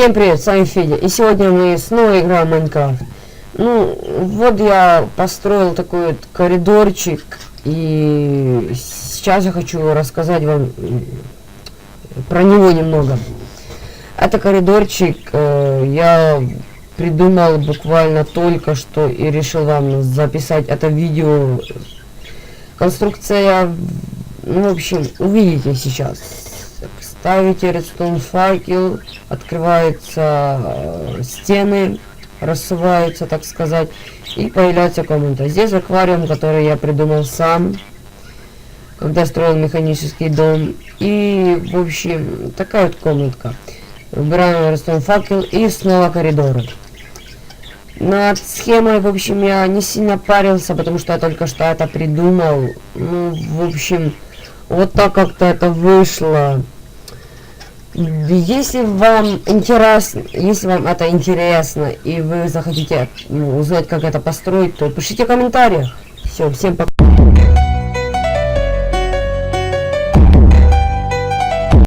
Всем привет, с вами Федя. И сегодня мы снова играем в Майнкрафт. Ну, вот я построил такой вот коридорчик. И сейчас я хочу рассказать вам м, про него немного. Это коридорчик э, я придумал буквально только что и решил вам записать это видео. Конструкция, ну, в общем, увидите сейчас. Ставите редстоун факел, открываются э, стены, рассуваются, так сказать, и появляется комната. Здесь аквариум, который я придумал сам, когда строил механический дом. И, в общем, такая вот комнатка. Убираем редстоун факел и снова коридоры. Над схемой, в общем, я не сильно парился, потому что я только что это придумал. Ну, в общем, вот так как-то это вышло. Если вам интересно, если вам это интересно и вы захотите узнать, как это построить, то пишите в комментариях. Все, всем пока.